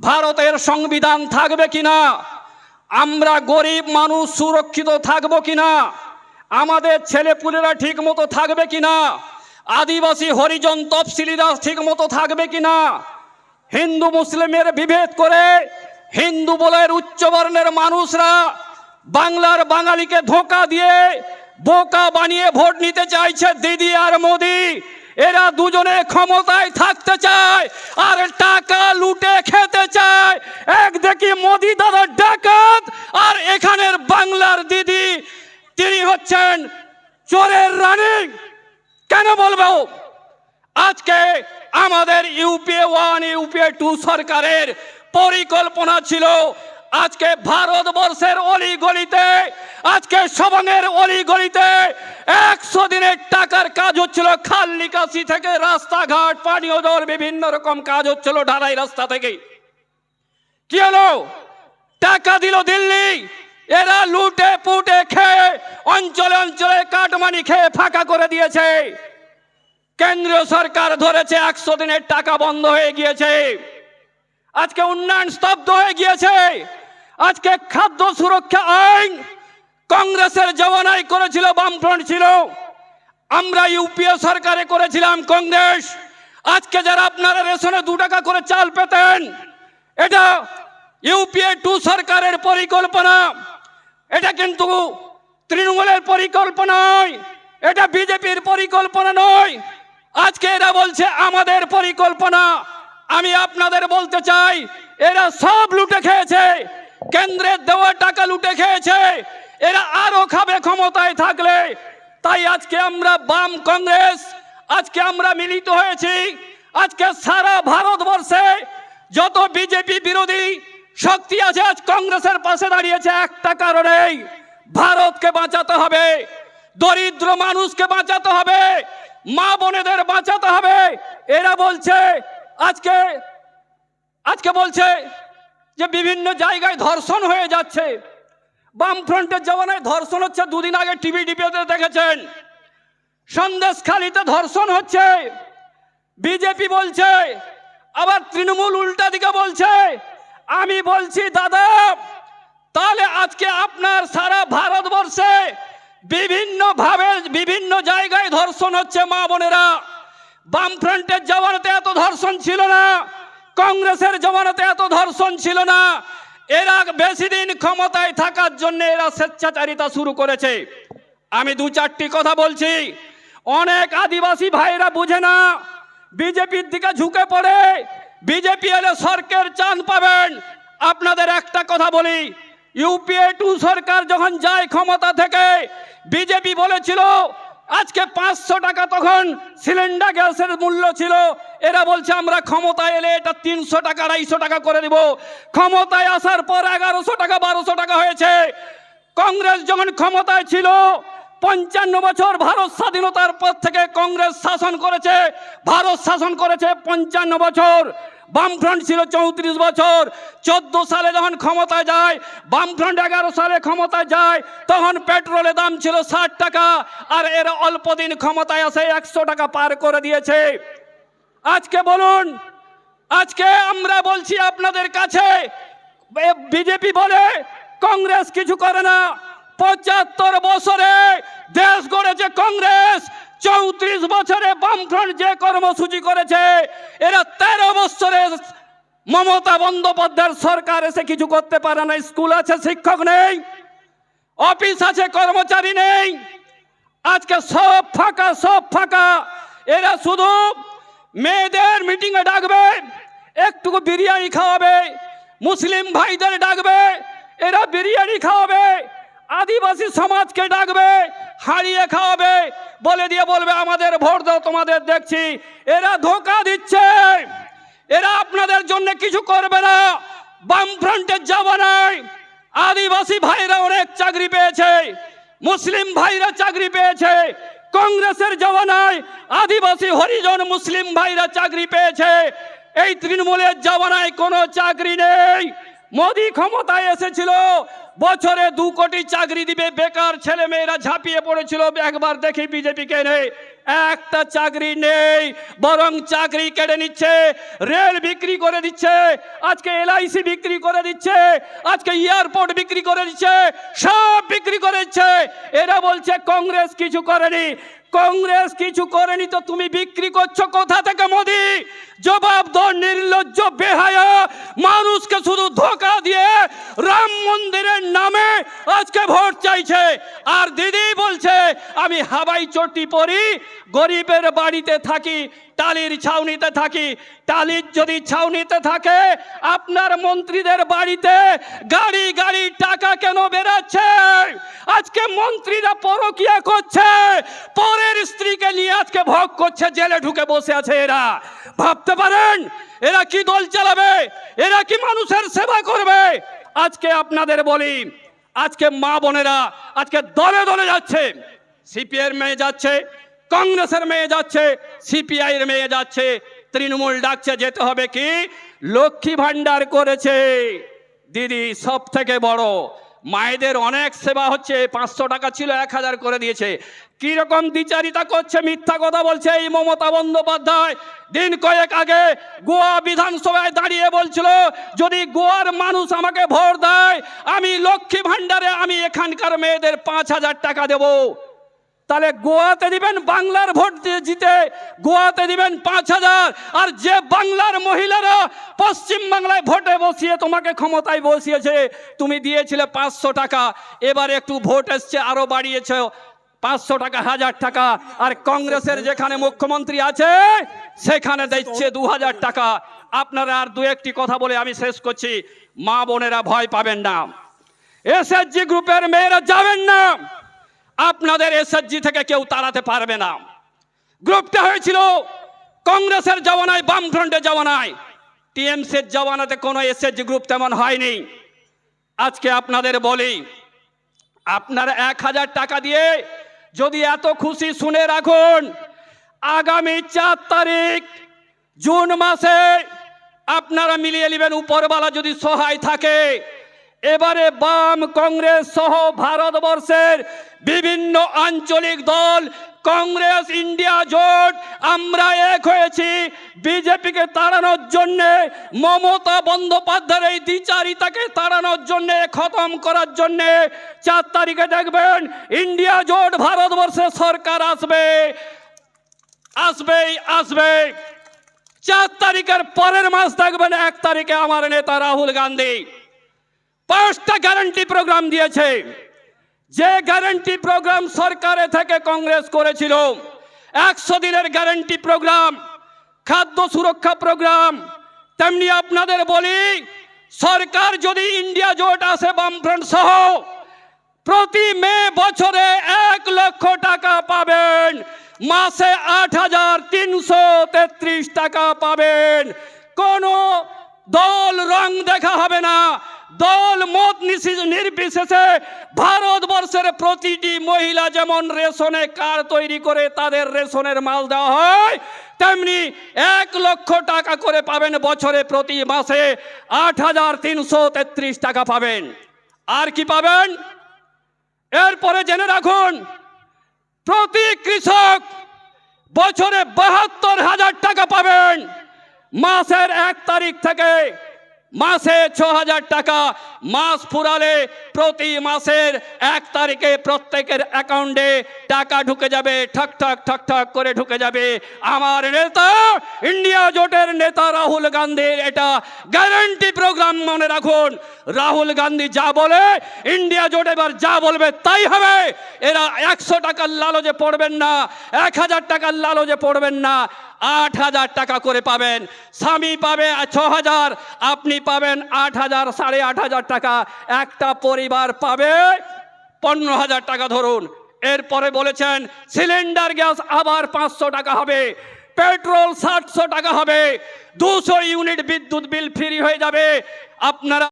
ভারতের সংবিধান থাকবে কিনা? আমরা গরিব মানুষ সুরক্ষিত থাকব কিনা? আমাদের ছেলেপুলেরা ঠিক মতো থাকবে কিনা? আদিবাসী হরিজন তফসিলিরা ঠিক মতো থাকবে কিনা? হিন্দু মুসলিমের বিভেদ করে হিন্দু বলের উচ্চবর্ণের মানুষরা বাংলার বাঙালিকে ধোকা দিয়ে বোকা বানিয়ে ভোট নিতে চাইছে দিদি আর মোদি। এরা দুজনে ক্ষমতায় থাকতে চায় আর টাকা লুটে খেতে চায়। এক দেখি মোদি দাদা ডাকাত আর এখানের বাংলার দিদি, তিনি হচ্ছেন চোরের রানী। কেন বলব? আজকে আমাদের ইউপিএ ওয়ান, ইউপিএ টু সরকারের পরিকল্পনা ছিল আজকে ভারতবর্ষের অলিগলিতে, আজকে সবংয়ের অলিগলিতে একশো দিনের টাকার কাজ হচ্ছিল খাল নিকাশি থেকে রাস্তাঘাট, পানীয় জল, বিভিন্ন রকম কাজ হচ্ছিল ঢালাই রাস্তা থেকে। কি হলো? টাকা দিল দিল্লি। এরা লুটে পুটে খেয়ে অঞ্চলে অঞ্চলে কাটমানি খেয়ে ফাঁকা করে দিয়েছে। কেন্দ্রীয় সরকার ধরেছে একশো দিনের টাকা বন্ধ হয়ে গিয়েছে। আজকে উন্নয়ন স্তব্ধ হয়ে গিয়েছে। আজকে খাদ্য সুরক্ষা আইন কংগ্রেসের জমানায় করেছিল, বামফ্রন্ট ছিল। আমরা ইউপিএ সরকারে করেছিলাম কংগ্রেস। আজকে যারা আপনারা রেশনে দু টাকা করে চাল পেতেন, এটা ইউপিএ টু সরকারের পরিকল্পনা। এটা কিন্তু তৃণমূলের পরিকল্পনা নয়, এটা বিজেপির পরিকল্পনা নয়। আজকে এরা বলছে, আমাদের পরিকল্পনা। আমি আপনাদের বলতে চাই, এরা সব লুটে খেয়েছে। কেন্দ্রের দেওয়া টাকা লুটে খেয়েছে। এরা আরও খাবে ক্ষমতায় থাকলে। তাই আজকে আমরা বাম কংগ্রেস, আজকে আমরা মিলিত হয়েছি। আজকে সারা ভারতবর্ষে যত বিজেপি বিরোধী শক্তি আছে, আজ কংগ্রেসের পাশে দাঁড়িয়েছে একটা কারণেই। ভারতকে বাঁচাতে হবে, দরিদ্র মানুষকে বাঁচাতে হবে, মা বোনেদের বাঁচাতে হবে। এরা বলছে, আজকে আজকে বলছে যে বিভিন্ন জায়গায় ধর্ষণ হয়ে যাচ্ছে। বামফ্রন্টের জমানায় ধর্ষণ হচ্ছে, দুদিন আগে টিভি ডিপিতে দেখেছেন। সন্দেশখালিতে ধর্ষণ হচ্ছে। বিজেপি বলছে, আবার তৃণমূল উল্টা দিকে বলছে, আমি বলছি, দাদা, তাহলে আজকে আপনার সারা ভারতবর্ষে বিভিন্ন ভাবে বিভিন্ন জায়গায় ধর্ষণ হচ্ছে মা বোনেরা। বামফ্রন্টের জমানাতে এত ধর্ষণ ছিল না। কংগ্রেসের জমানাতে এত ধর্ষণ ছিল না। এরা বেশি দিন ক্ষমতায় থাকার জন্য এরা স্বেচ্ছাচারিতা শুরু করেছে। আমি দু চারটি কথা বলছি। অনেক আদিবাসী ভাইরা বুঝে না, বিজেপির দিকে ঝুঁকে পড়ে। বিজেপি এলে সরকার চান পাবেন। আপনাদের একটা কথা বলি ইউপিএ টু সরকার যখন যায় ক্ষমতা থেকে, বিজেপি বলেছিল আজকে পাঁচশো টাকা তখন সিলিন্ডার গ্যাসের মূল্য ছিল। এরা বলছে, আমরা ক্ষমতায় এলে এটা তিনশো টাকা, আড়াইশো টাকা করে দিব। ক্ষমতায় আসার পর এগারোশো টাকা, বারোশো টাকা হয়েছে। কংগ্রেস যখন ক্ষমতায় ছিল, পঞ্চান্ন বছর ভারত স্বাধীনতার পর থেকে কংগ্রেস শাসন করেছে। ভারত শাসন করেছে পঞ্চান্ন বছর। বামফ্রন্ট ছিল চৌত্রিশ বছর। চোদ্দ সালে যখন ক্ষমতায় যায়, বামফ্রন্ট এগারো সালে ক্ষমতায় যায়, তখন পেট্রোলের দাম ছিল ষাট টাকা, আর এর অল্প দিন ক্ষমতায় আসে একশো টাকা পার করে দিয়েছে। আজকে বলুন, আজকে আমরা বলছি আপনাদের কাছে বিজেপি বলে, কংগ্রেস কিছু করে না। পঁচাত্তর বছরে দেশ গড়েছে কংগ্রেস চৌত্রিশ বছরে বামফ্রন্ট যে কর্মসূচি করেছে, এরা তেরো বছরে মমতা বন্দ্যোপাধ্যায়ের সরকার এসে কিছু করতে পারে না, স্কুল আছে, শিক্ষক নেই, অফিস আছে, কর্মচারী নেই। আজকে সব ফাঁকা সব ফাঁকা। এরা শুধু মেয়েদের মিটিংয়ে ডাকবে, একটুকু বিরিয়ানি খাওয়াবে, মুসলিম ভাইদের ডাকবে, এরা বিরিয়ানি খাওয়াবে, আদিবাসী সমাজকে ডাকবে হারিয়ে খাওয়াবে, বলে দিয়ে বলবে, আমাদের ভোট দাও, তোমাদের দেখছি। এরা ধোকা দিচ্ছে। এরা আপনাদের জন্য কিছু করবে না। বামফ্রন্টের জামানায় আদিবাসী ভাইরা অনেক চাকরি পেয়েছে। মুসলিম ভাইরা চাকরি পেয়েছে। কংগ্রেসের জমানায় আদিবাসী হরিজন মুসলিম ভাইরা চাকরি পেয়েছে। এই তৃণমূলের জমানায় কোনো চাকরি নেই। মোদি ক্ষমতায় এসেছিল। বছরে দু কোটি চাকরি দিবে, বেকার ছেলে মেয়েরা ঝাঁপিয়ে পড়েছিল। একবার দেখি বিজেপিকে নেই। একটা চাকরি নেই, বরং চাকরি কেড়ে নিচ্ছে, রেল বিক্রি করে দিচ্ছে, আজকে এলআইসি বিক্রি করে দিচ্ছে, আজকে এয়ারপোর্ট বিক্রি করে দিচ্ছে, সব বিক্রি করে দিচ্ছে। এরা বলছে, কংগ্রেস কিছু করেনি। কংগ্রেস কিছু করেনি তো তুমি বিক্রি করছ কোথা থেকে মোদি? জবাব নির্লজ্জ, বেহায়া, মানুষকে শুধু ধোকা দিয়ে রাম মন্দিরের নামে আজকে ভোট চাইছে। আর দিদি বলছে, আমি হাবাই চটি পরি, গরিবের বাড়িতে থাকি, টালির ছাউনিতে থাকি। টালির যদি ছাউনিতে থাকে, আপনার মন্ত্রীদের বাড়িতে গাড়ি গাড়ি টাকা কেন বেরাচ্ছে আজকে মন্ত্রীরা পরকিয়া করছে। পরের স্ত্রীকে নিয়ে আজকে ভোগ করছে, জেলে ঢুকে বসে আছে এরা। ভাবতে পারেন, এরা কি দল চালাবে? এরা কি মানুষের সেবা করবে? আজকে আপনাদের বলি, আজকে মা বোনেরা আজকে দলে দলে যাচ্ছে। সিপিএর মেয়ে যাচ্ছে, কংগ্রেসের মেয়ে যাচ্ছে সিপিআই এর মেয়ে যাচ্ছে। তৃণমূল ডাকছে, যেতে হবে কি? লক্ষ্মী ভান্ডার করেছে। দিদি সব থেকে বড়, মায়েদের অনেক সেবা হচ্ছে, পাঁচশো টাকা ছিল, এক হাজার করে দিয়েছে। কীরকম দ্বিচারিতা করছে, মিথ্যা কথা বলছে এই মমতা বন্দ্যোপাধ্যায়? দিন কয়েক আগে গোয়া বিধানসভায় দাঁড়িয়ে বলছিল, যদি গোয়ার মানুষ আমাকে ভোট দেয়, আমি লক্ষ্মী ভান্ডারে আমি এখানকার মেয়েদের পাঁচ হাজার টাকা দেবো। তাহলে গোয়াতে দিবেন বাংলার ভোট জিতে, গোয়াতে দিবেন পাঁচ হাজার। আর যে বাংলার মহিলারা পশ্চিম বাংলায় ভোটে বসিয়ে তোমাকে ক্ষমতায় বসিয়েছে, তুমি দিয়েছিলে পাঁচশো টাকা। এবার একটু ভোট এসছে, আরও বাড়িয়েছে। পাঁচশো টাকা, হাজার টাকা, আর কংগ্রেসের যেখানে মুখ্যমন্ত্রী আছে, সেখানে দিচ্ছে দু হাজার টাকা। আপনারা আর দু একটি কথা বলে আমি শেষ করছি। মা বোনেরা ভয় পাবেন না। এসএসজি গ্রুপের মেয়েরা যাবেন না। আপনাদের এসএসজি থেকে কেউ তাড়াতে পারবে না। গ্রুপটা হয়েছিল কংগ্রেসের জওয়ানায়, বামফ্রন্টের জওয়ানায়। টিএমসির জওয়ানাতে কোনো এসএসজি গ্রুপ তেমন হয়নি। আজকে আপনাদের বলি, আপনারা এক হাজার টাকা দিয়ে যদি এত খুশি শুনে রাখুন, আগামী চার তারিখ, জুন মাসে আপনারা মিলিয়ে নেবেন উপরবালা যদি সহায় থাকে। এবারে বাম কংগ্রেস সহ ভারতবর্ষের বিভিন্ন আঞ্চলিক দল কংগ্রেস ইন্ডিয়া জোট, আমরা এক হয়েছি। বিজেপিকে তাড়ানোর জন্যে মমতা বন্দ্যোপাধ্যায়ের এই দ্বিচারিতাকে তাড়ানোর জন্যে, খতম করার জন্যে চার তারিখে দেখবেন ইন্ডিয়া জোট ভারতবর্ষের সরকার আসবে। আসবেই, আসবে। চার তারিখের পরের মাস দেখবেন এক তারিখে আমার নেতা রাহুল গান্ধী। পাঁচটা গ্যারান্টি প্রোগ্রাম দিয়েছে। যে গ্যারান্টি প্রোগ্রাম সরকারে থেকে কংগ্রেস করেছিল, একশো দিনের গ্যারান্টি প্রোগ্রাম খাদ্য সুরক্ষা প্রোগ্রাম তেমনি আপনাদের বলি, সরকার যদি ইন্ডিয়া জোট আসে বামফ্রন্ট সহ, প্রতি মে বছরে এক লক্ষ টাকা পাবেন, মাসে আট হাজার তিনশো তেত্রিশ টাকা পাবেন। কোনো দল রং দেখা হবে না দল মত নির্বিশেষে ভারতবর্ষের প্রতিটি মহিলা যেমন রেশনে কার তৈরি করে তাদের রেশনের মাল দেওয়া হয়, তেমনি এক লক্ষ টাকা করে পাবেন বছরে প্রতি মাসে আট হাজার তিনশো তেত্রিশ টাকা পাবেন। আর কি পাবেন? এরপরে জেনে রাখুন, প্রতি কৃষক বছরে বাহাত্তর হাজার টাকা পাবেন। মাসের এক তারিখ থেকে মাসে ছ হাজার টাকা মাস ফুরালে প্রতি মাসের এক তারিখে প্রত্যেকের অ্যাকাউন্টে টাকা ঢুকে যাবে, ঠক ঠক ঠক ঠক করে ঢুকে যাবে। আমার নেতা, ইন্ডিয়া জোটের নেতা রাহুল গান্ধীর এটা গ্যারান্টি প্রোগ্রাম মনে রাখুন। রাহুল গান্ধী যা বলে, ইন্ডিয়া জোট এবার যা বলবে তাই হবে। এরা একশো টাকার লালচে পড়বেন না, এক হাজার টাকার লালচে পড়বেন না, আট হাজার টাকা করে পাবেন। স্বামী পাবে ছ হাজার, আপনি পাবেন আট হাজার, সাড়ে আট হাজার টাকা একটা পরিবার পাবে। পনেরো হাজার টাকা ধরুন। এরপরে বলেছেন, সিলিন্ডার গ্যাস আবার পাঁচশো টাকা হবে, পেট্রোল সাতশো টাকা হবে, দুশো ইউনিট বিদ্যুৎ বিল ফ্রি হয়ে যাবে। আপনারা